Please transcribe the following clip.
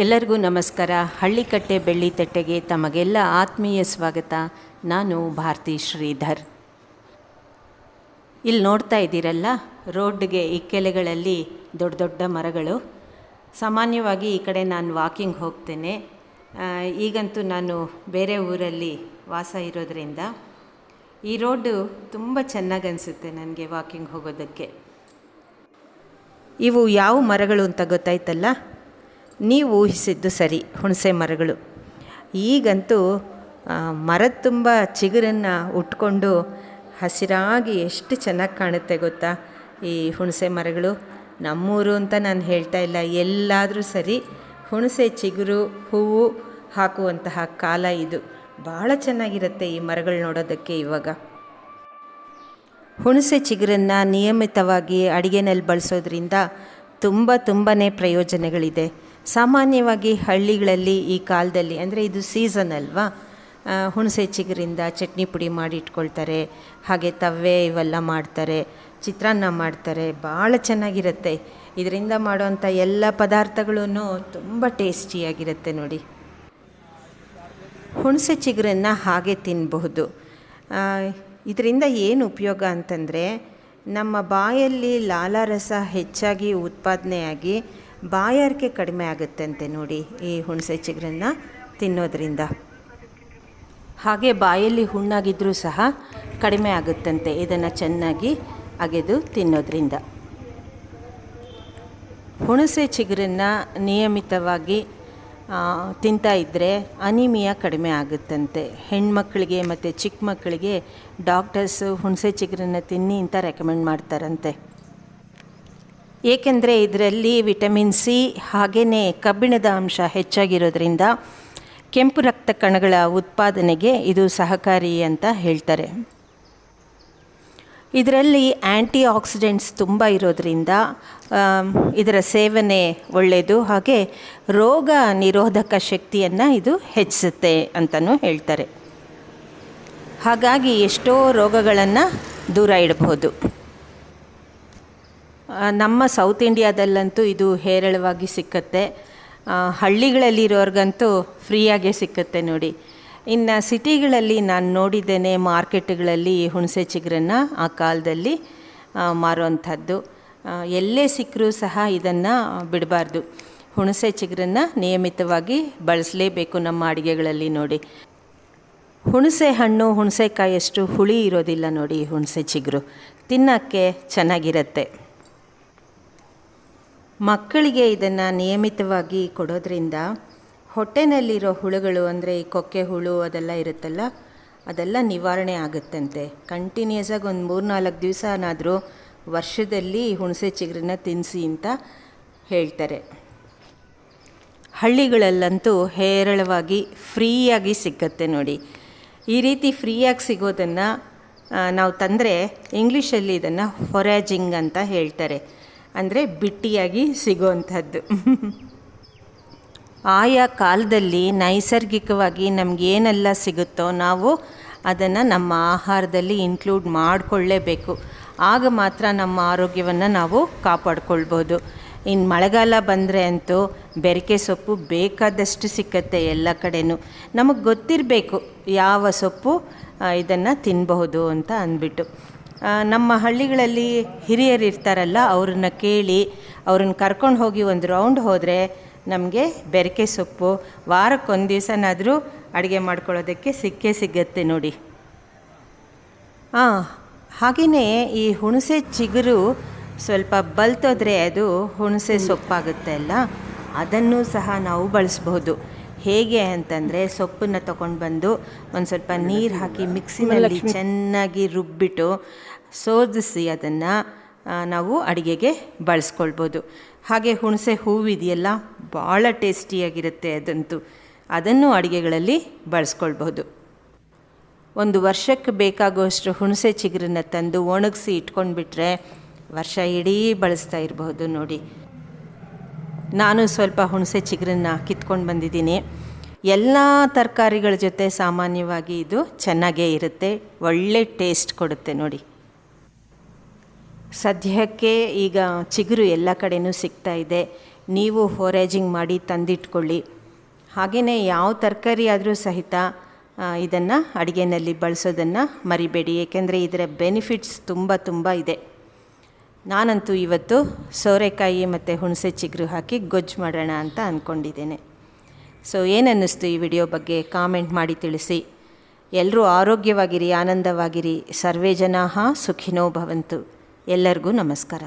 ಎಲ್ಲರಿಗೂ ನಮಸ್ಕಾರ. ಹಳ್ಳಿಕಟ್ಟೆ ಬೆಳ್ಳಿ ತಟ್ಟೆಗೆ ತಮಗೆಲ್ಲ ಆತ್ಮೀಯ ಸ್ವಾಗತ. ನಾನು ಭಾರತಿ ಶ್ರೀಧರ್. ಇಲ್ಲಿ ನೋಡ್ತಾ ಇದ್ದೀರಲ್ಲ, ರೋಡ್ಗೆ ಇಕ್ಕೆಲೆಗಳಲ್ಲಿ ದೊಡ್ಡ ದೊಡ್ಡ ಮರಗಳು. ಸಾಮಾನ್ಯವಾಗಿ ಈ ಕಡೆ ನಾನು ವಾಕಿಂಗ್ ಹೋಗ್ತೇನೆ. ಈಗಂತೂ ನಾನು ಬೇರೆ ಊರಲ್ಲಿ ವಾಸ ಇರೋದ್ರಿಂದ ಈ ರೋಡು ತುಂಬ ಚೆನ್ನಾಗಿ ಅನಿಸುತ್ತೆ ನನಗೆ ವಾಕಿಂಗ್ ಹೋಗೋದಕ್ಕೆ. ಇವು ಯಾವ ಮರಗಳು ಅಂತ ಗೊತ್ತಾಯ್ತಲ್ಲ? ನೀವು ಊಹಿಸಿದ್ದು ಸರಿ, ಹುಣಸೆ ಮರಗಳು. ಈಗಂತೂ ಮರದ ತುಂಬ ಚಿಗುರನ್ನು ಉಟ್ಕೊಂಡು ಹಸಿರಾಗಿ ಎಷ್ಟು ಚೆನ್ನಾಗಿ ಕಾಣುತ್ತೆ ಗೊತ್ತಾ? ಈ ಹುಣಸೆ ಮರಗಳು. ನಮ್ಮೂರು ಅಂತ ನಾನು ಹೇಳ್ತಾ ಇಲ್ಲ, ಎಲ್ಲಾದರೂ ಸರಿ ಹುಣಸೆ ಚಿಗುರು, ಹೂವು ಹಾಕುವಂತಹ ಕಾಲ ಇದು. ಭಾಳ ಚೆನ್ನಾಗಿರುತ್ತೆ ಈ ಮರಗಳು ನೋಡೋದಕ್ಕೆ ಇವಾಗ. ಹುಣಸೆ ಚಿಗುರನ್ನು ನಿಯಮಿತವಾಗಿ ಅಡುಗೆನಲ್ಲಿ ಬಳಸೋದ್ರಿಂದ ತುಂಬ ತುಂಬಾ ಪ್ರಯೋಜನಗಳಿದೆ. ಸಾಮಾನ್ಯವಾಗಿ ಹಳ್ಳಿಗಳಲ್ಲಿ ಈ ಕಾಲದಲ್ಲಿ, ಅಂದರೆ ಇದು ಸೀಸನ್ ಅಲ್ವಾ ಹುಣಸೆ ಚಿಗುರಿಂದ ಚಟ್ನಿ ಪುಡಿ ಮಾಡಿ ಇಟ್ಕೊಳ್ತಾರೆ, ಹಾಗೆ ತವ್ವೆ ಇವೆಲ್ಲ ಮಾಡ್ತಾರೆ, ಚಿತ್ರಾನ್ನ ಮಾಡ್ತಾರೆ, ಭಾಳ ಚೆನ್ನಾಗಿರುತ್ತೆ. ಇದರಿಂದ ಮಾಡುವಂಥ ಎಲ್ಲ ಪದಾರ್ಥಗಳೂ ತುಂಬ ಟೇಸ್ಟಿಯಾಗಿರುತ್ತೆ ನೋಡಿ. ಹುಣಸೆ ಚಿಗುರನ್ನು ಹಾಗೆ ತಿನ್ನಬಹುದು ಇದರಿಂದ ಏನು ಉಪಯೋಗ ಅಂತಂದರೆ, ನಮ್ಮ ಬಾಯಲ್ಲಿ ಲಾಲಾರಸ ಹೆಚ್ಚಾಗಿ ಉತ್ಪಾದನೆಯಾಗಿ ಬಾಯಾರಿಕೆ ಕಡಿಮೆ ಆಗುತ್ತಂತೆ ನೋಡಿ ಈ ಹುಣಸೆ ಚಿಗುರನ್ನು ತಿನ್ನೋದ್ರಿಂದ. ಹಾಗೆ ಬಾಯಲ್ಲಿ ಹುಣ್ಣಾಗಿದ್ದರೂ ಸಹ ಕಡಿಮೆ ಆಗುತ್ತಂತೆ, ಇದನ್ನು ಚೆನ್ನಾಗಿ ಅಗೆದು ತಿನ್ನೋದ್ರಿಂದ. ಹುಣಸೆ ಚಿಗುರನ್ನು ನಿಯಮಿತವಾಗಿ ತಿಂತಾ ಇದ್ದರೆ ಅನಿಮಿಯಾ ಕಡಿಮೆ ಆಗುತ್ತಂತೆ. ಹೆಣ್ಮಕ್ಳಿಗೆ ಮತ್ತು ಚಿಕ್ಕ ಮಕ್ಕಳಿಗೆ ಡಾಕ್ಟರ್ಸು ಹುಣಸೆ ಚಿಗುರನ್ನು ತಿನ್ನಿ ಅಂತ ರೆಕಮೆಂಡ್ ಮಾಡ್ತಾರಂತೆ. ಏಕೆಂದರೆ ಇದರಲ್ಲಿ ವಿಟಮಿನ್ ಸಿ ಹಾಗೆಯೇ ಕಬ್ಬಿಣದ ಅಂಶ ಹೆಚ್ಚಾಗಿರೋದ್ರಿಂದ ಕೆಂಪು ರಕ್ತ ಕಣಗಳ ಉತ್ಪಾದನೆಗೆ ಇದು ಸಹಕಾರಿ ಅಂತ ಹೇಳ್ತಾರೆ. ಇದರಲ್ಲಿ ಆ್ಯಂಟಿ ಆಕ್ಸಿಡೆಂಟ್ಸ್ ತುಂಬ ಇರೋದರಿಂದ ಇದರ ಸೇವನೆ ಒಳ್ಳೆಯದು ಹಾಗೆ ರೋಗ ನಿರೋಧಕ ಶಕ್ತಿಯನ್ನು ಇದು ಹೆಚ್ಚಿಸುತ್ತೆ ಅಂತಲೂ ಹೇಳ್ತಾರೆ. ಹಾಗಾಗಿ ಎಷ್ಟೋ ರೋಗಗಳನ್ನು ದೂರ ಇಡಬಹುದು ನಮ್ಮ ಸೌತ್ ಇಂಡಿಯಾದಲ್ಲಂತೂ ಇದು ಹೇರಳವಾಗಿ ಸಿಕ್ಕತ್ತೆ. ಹಳ್ಳಿಗಳಲ್ಲಿರೋರ್ಗಂತೂ ಫ್ರೀಯಾಗೆ ಸಿಕ್ಕತ್ತೆ ನೋಡಿ. ಇನ್ನು ಸಿಟಿಗಳಲ್ಲಿ ನಾನು ನೋಡಿದ್ದೇನೆ ಮಾರ್ಕೆಟ್ಗಳಲ್ಲಿ ಹುಣಸೆ ಚಿಗುರನ್ನು ಆ ಕಾಲದಲ್ಲಿ ಮಾರುವಂಥದ್ದು. ಎಲ್ಲೇ ಸಿಕ್ಕರೂ ಸಹ ಇದನ್ನು ಬಿಡಬಾರ್ದು. ಹುಣಸೆ ಚಿಗುರನ್ನು ನಿಯಮಿತವಾಗಿ ಬಳಸಲೇಬೇಕು ನಮ್ಮ ಅಡುಗೆಗಳಲ್ಲಿ ನೋಡಿ. ಹುಣಸೆ ಹಣ್ಣು ಹುಣಸೆಕಾಯಿಯಷ್ಟು ಹುಳಿ ಇರೋದಿಲ್ಲ ನೋಡಿ ಹುಣಸೆ ಚಿಗುರು. ತಿನ್ನೋಕ್ಕೆ ಚೆನ್ನಾಗಿರುತ್ತೆ. ಮಕ್ಕಳಿಗೆ ಇದನ್ನು ನಿಯಮಿತವಾಗಿ ಕೊಡೋದ್ರಿಂದ ಹೊಟ್ಟೆನಲ್ಲಿರೋ ಹುಳುಗಳು ಅಂದರೆ ಈ ಕೊಕ್ಕೆ ಹುಳು ಅದೆಲ್ಲ ಇರುತ್ತಲ್ಲ, ಅದೆಲ್ಲ ನಿವಾರಣೆ ಆಗುತ್ತಂತೆ. ಕಂಟಿನ್ಯೂಸ್ ಆಗಿ ಒಂದು ಮೂರು ನಾಲ್ಕು ದಿವಸನಾದರೂ ವರ್ಷದಲ್ಲಿ ಹುಣಸೆ ಚಿಗುರನ್ನ ತಿನ್ನಿಸಿ ಅಂತ ಹೇಳ್ತಾರೆ. ಹಳ್ಳಿಗಳಲ್ಲಂತೂ ಹೇರಳವಾಗಿ ಫ್ರೀಯಾಗಿ ಸಿಕ್ಕತ್ತೆ ನೋಡಿ. ಈ ರೀತಿ ಫ್ರೀಯಾಗಿ ಸಿಗೋದನ್ನು ನಾವು ತಂದರೆ ಇಂಗ್ಲೀಷಲ್ಲಿ ಇದನ್ನು ಹೊರಾಜಿಂಗ್ ಅಂತ ಹೇಳ್ತಾರೆ. ಅಂದರೆ ಬಿಟ್ಟಿಯಾಗಿ ಸಿಗೋವಂಥದ್ದು. ಆಯಾ ಕಾಲದಲ್ಲಿ ನೈಸರ್ಗಿಕವಾಗಿ ನಮಗೇನೆಲ್ಲ ಸಿಗುತ್ತೋ ನಾವು ಅದನ್ನು ನಮ್ಮ ಆಹಾರದಲ್ಲಿ ಇನ್ಕ್ಲೂಡ್ ಮಾಡಿಕೊಳ್ಳೇಬೇಕು. ಆಗ ಮಾತ್ರ ನಮ್ಮ ಆರೋಗ್ಯವನ್ನು ನಾವು ಕಾಪಾಡ್ಕೊಳ್ಬೋದು. ಇನ್ನು ಮಳೆಗಾಲ ಬಂದರೆ ಅಂತೂ ಬೆರಕೆ ಸೊಪ್ಪು ಬೇಕಾದಷ್ಟು ಸಿಕ್ಕತ್ತೆ ಎಲ್ಲ ಕಡೆನೂ. ನಮಗೆ ಗೊತ್ತಿರಬೇಕು ಯಾವ ಸೊಪ್ಪು ಇದನ್ನು ತಿನ್ನಬಹುದು ಅಂತ ಅಂದ್ಬಿಟ್ಟು. ನಮ್ಮ ಹಳ್ಳಿಗಳಲ್ಲಿ ಹಿರಿಯರು ಇರ್ತಾರಲ್ಲ ಅವ್ರನ್ನ ಕೇಳಿ ಅವ್ರನ್ನ ಕರ್ಕೊಂಡು ಹೋಗಿ ಒಂದು ರೌಂಡ್ ಹೋದರೆ ನಮಗೆ ಬೆರಕೆ ಸೊಪ್ಪು. ವಾರಕ್ಕೊಂದು ದಿವಸನಾದರೂ ಅಡುಗೆ ಮಾಡ್ಕೊಳ್ಳೋದಕ್ಕೆ ಸಿಕ್ಕೇ ಸಿಗತ್ತೆ ನೋಡಿ. ಹಾಂ ಹಾಗೆಯೇ ಈ ಹುಣಸೆ ಚಿಗುರು ಸ್ವಲ್ಪ ಬಲ್ತೋದ್ರೆ ಅದು ಹುಣಸೆ ಸೊಪ್ಪಾಗುತ್ತೆ ಅಲ್ಲ ಅದನ್ನು ಸಹ ನಾವು ಬಳಸ್ಬೋದು. ಹೇಗೆ ಅಂತಂದರೆ ಸೊಪ್ಪನ್ನು ತಗೊಂಡು ಬಂದು ಒಂದು ಸ್ವಲ್ಪ ನೀರು ಹಾಕಿ ಮಿಕ್ಸಿನಲ್ಲಿ ಚೆನ್ನಾಗಿ ರುಬ್ಬಿಟ್ಟು ಸೋದಿಸಿ ಅದನ್ನು ನಾವು ಅಡುಗೆಗೆ ಬಳಸ್ಕೊಳ್ಬೋದು. ಹಾಗೆ ಹುಣಸೆ ಹೂವಿದೆಯಲ್ಲ ಭಾಳ ಟೇಸ್ಟಿಯಾಗಿರುತ್ತೆ ಅದಂತೂ. ಅದನ್ನು ಅಡುಗೆಗಳಲ್ಲಿ ಬಳಸ್ಕೊಳ್ಬಹುದು ಒಂದು ವರ್ಷಕ್ಕೆ ಬೇಕಾಗುವಷ್ಟು ಹುಣಸೆ ಚಿಗುರನ್ನ ತಂದು ಒಣಗಿಸಿ ಇಟ್ಕೊಂಡ್ಬಿಟ್ರೆ ವರ್ಷ ಇಡೀ ಬಳಸ್ತಾ ಇರಬಹುದು ನೋಡಿ. ನಾನು ಸ್ವಲ್ಪ ಹುಣಸೆ ಚಿಗುರನ್ನ ಕಿತ್ಕೊಂಡು ಬಂದಿದ್ದೀನಿ. ಎಲ್ಲ ತರಕಾರಿಗಳ ಜೊತೆ ಸಾಮಾನ್ಯವಾಗಿ ಇದು ಚೆನ್ನಾಗೇ ಇರುತ್ತೆ, ಒಳ್ಳೆ ಟೇಸ್ಟ್ ಕೊಡುತ್ತೆ ನೋಡಿ. ಸದ್ಯಕ್ಕೆ ಈಗ ಚಿಗುರು ಎಲ್ಲ ಕಡೆಯೂ ಸಿಗ್ತಾ ಇದೆ. ನೀವು ಫೋರೇಜಿಂಗ್ ಮಾಡಿ ತಂದಿಟ್ಕೊಳ್ಳಿ. ಹಾಗೆಯೇ ಯಾವ ತರಕಾರಿ ಆದರೂ ಸಹಿತ ಇದನ್ನು ಅಡುಗೆನಲ್ಲಿ ಬಳಸೋದನ್ನು ಮರಿಬೇಡಿ. ಏಕೆಂದರೆ ಇದರ ಬೆನಿಫಿಟ್ಸ್ ತುಂಬ ತುಂಬ ಇದೆ. ನಾನಂತೂ ಇವತ್ತು ಸೋರೆಕಾಯಿ ಮತ್ತು ಹುಣಸೆ ಚಿಗುರು ಹಾಕಿ ಗೊಜ್ಜು ಮಾಡೋಣ ಅಂತ ಅಂದ್ಕೊಂಡಿದ್ದೇನೆ ಸೊ ಏನನ್ನಿಸ್ತು ಈ ವಿಡಿಯೋ ಬಗ್ಗೆ ಕಾಮೆಂಟ್ ಮಾಡಿ ತಿಳಿಸಿ. ಎಲ್ಲರೂ ಆರೋಗ್ಯವಾಗಿರಿ, ಆನಂದವಾಗಿರಿ. ಸರ್ವೇ ಜನಾಹ ಸುಖಿನೋ ಭವಂತು. ಎಲ್ಲರಿಗೂ ನಮಸ್ಕಾರ.